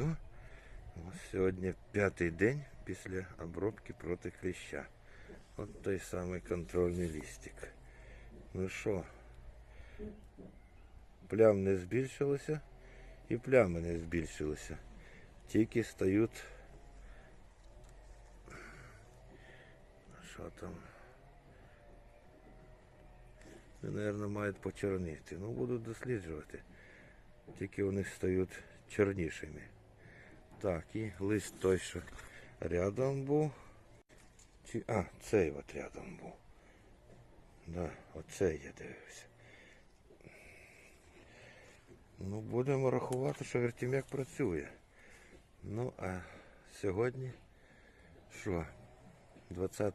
Ось Сьогодні п'ятий день після обробки проти кліща. От той самий контрольний лістик. Ну що, плям не збільшилося і плями не збільшилися. Тільки стають. Що там? Вони, мабуть, мають почорніти. Ну, буду досліджувати. Тільки вони стають чорнішими. Так, і лист той, що рядом був. Чи... А, цей от рядом був. Да, оцей я дивився. Ну, будемо рахувати, що вертім'як працює. Ну, а сьогодні що? 20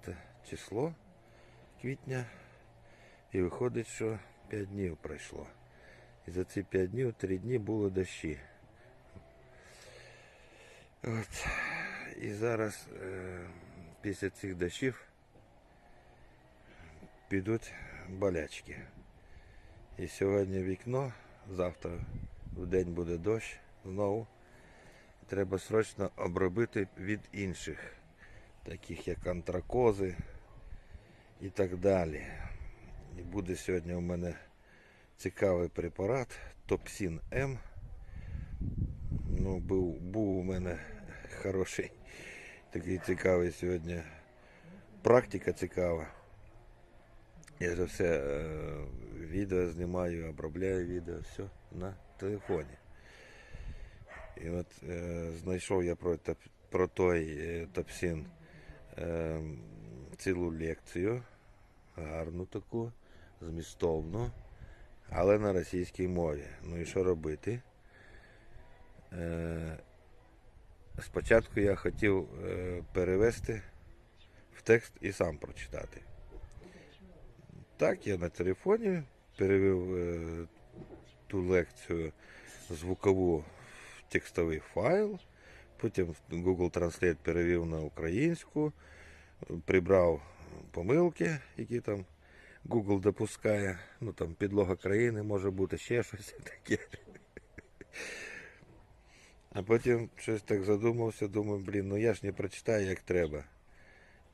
число квітня. І виходить, що 5 днів пройшло. І за ці 5 днів 3 дні було дощі. От. І зараз е, після цих дощів підуть болячки. І сьогодні вікно, завтра в день буде дощ знову. Треба срочно обробити від інших, таких як антракози і так далі. І буде сьогодні у мене цікавий препарат Топсін М. Ну, був, був у мене хороший, такий цікавий сьогодні. Практика цікава. Я же все е, відео знімаю, обробляю відео, все на телефоні. І от е, знайшов я про, про той е, топсин е, цілу лекцію, гарну таку, змістовну, але на російській мові. Ну і що робити? Е, спочатку я хотів е, перевести в текст і сам прочитати. Так, я на телефоні перевів е, ту лекцію звукову в текстовий файл, потім Google Translate перевів на українську, прибрав помилки, які там Google допускає. Ну там підлога країни може бути ще щось таке. А потім щось так задумався, думаю, блін, ну я ж не прочитаю як треба.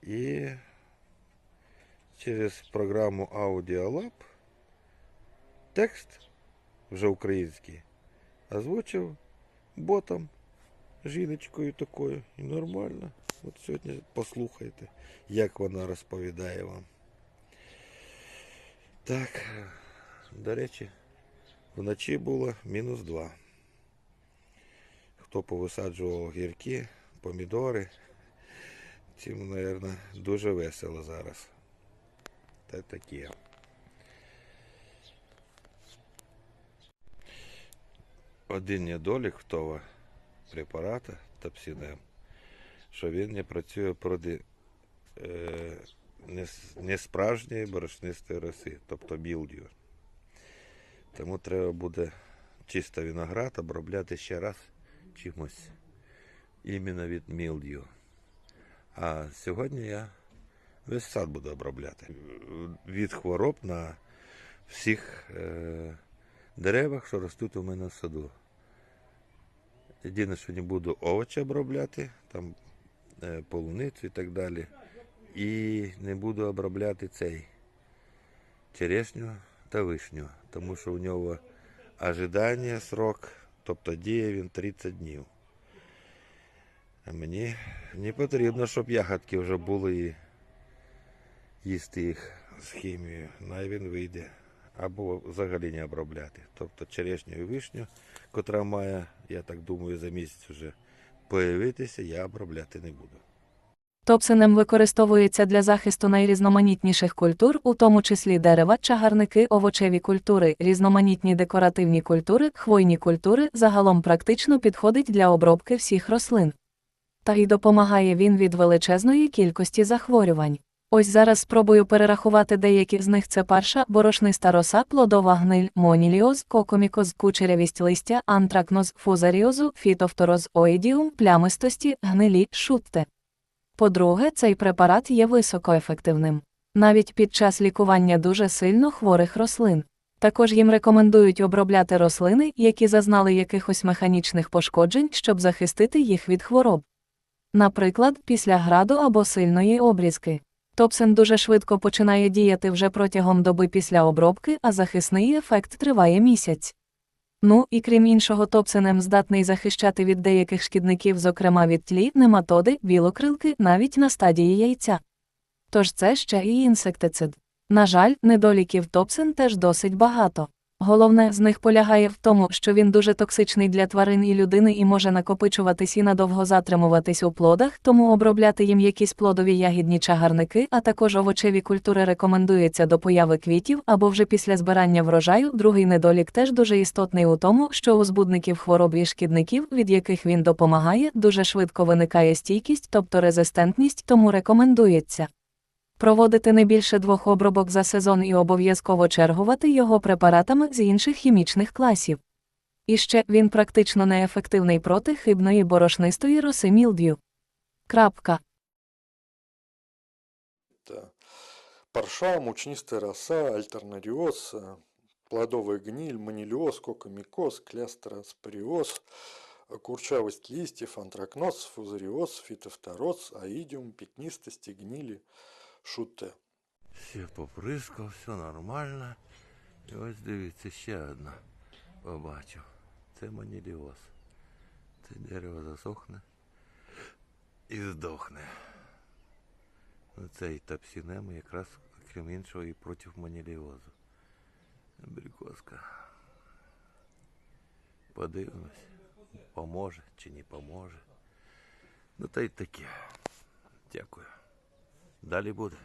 І через програму Audiolab текст вже український озвучив ботом, жіночкою такою. І нормально. От сьогодні послухайте, як вона розповідає вам. Так, до речі, вночі було мінус 2. Хто повисаджував гірки, помідори, цим, мабуть, дуже весело зараз. Та таке. Один недолік того препарата топсінем, що він не працює проти е, несправжньої борошнистої роси, тобто білдю. Тому треба буде чисто виноград обробляти ще раз чимось іменно від мілдю. А сьогодні я весь сад буду обробляти. Від хвороб на всіх е, деревах, що ростуть у мене в саду. Єдине, що не буду овочі обробляти, там е, полуницю і так далі. І не буду обробляти цей черешню та вишню, тому що у нього ожидання срок, тобто діє він 30 днів. Мені не потрібно, щоб ягодки вже були і їсти їх з хімією. Най він вийде. Або взагалі не обробляти. Тобто черешню і вишню, котра має, я так думаю, за місяць вже появитися, я обробляти не буду. Топсинем використовується для захисту найрізноманітніших культур, у тому числі дерева, чагарники, овочеві культури, різноманітні декоративні культури, хвойні культури, загалом практично підходить для обробки всіх рослин. Та й допомагає він від величезної кількості захворювань. Ось зараз спробую перерахувати деякі з них це парша, борошниста роса, плодова гниль, моніліоз, кокомікоз, кучерявість листя, антракноз, фузаріозу, фітофтороз, оїдіум, плямистості, гнилі, шутте. По-друге, цей препарат є високоефективним. Навіть під час лікування дуже сильно хворих рослин. Також їм рекомендують обробляти рослини, які зазнали якихось механічних пошкоджень, щоб захистити їх від хвороб. Наприклад, після граду або сильної обрізки. Топсин дуже швидко починає діяти вже протягом доби після обробки, а захисний ефект триває місяць. Ну і крім іншого, топсинем здатний захищати від деяких шкідників, зокрема від тлі, нематоди, білокрилки, навіть на стадії яйця. Тож це ще і інсектицид. На жаль, недоліків топсин теж досить багато. Головне з них полягає в тому, що він дуже токсичний для тварин і людини і може накопичуватись і надовго затримуватись у плодах, тому обробляти їм якісь плодові ягідні чагарники, а також овочеві культури рекомендується до появи квітів або вже після збирання врожаю. Другий недолік теж дуже істотний у тому, що у збудників хвороб і шкідників, від яких він допомагає, дуже швидко виникає стійкість, тобто резистентність, тому рекомендується Проводити не більше двох обробок за сезон і обов'язково чергувати його препаратами з інших хімічних класів. І ще він практично неефективний проти хибної борошнистої роси мілдю. Крапка. Это парша, мучнистая роса, альтернариоз, э, плодовая гниль, манилиоз, кокомикоз, клястероспориоз, э, курчавость листьев, антракноз, фузариоз, фитофтороз, аидиум, пятнистости, гнили, шуте. Все поприскав, все нормально. І ось дивіться, ще одна побачив. Це маніліоз. Це дерево засохне і здохне. Ну, Цей тапсінем якраз, крім іншого, і проти маніліозу. Абрикоска. Подивимось, поможе чи не поможе. Ну та й таке. Дякую. Далі буде.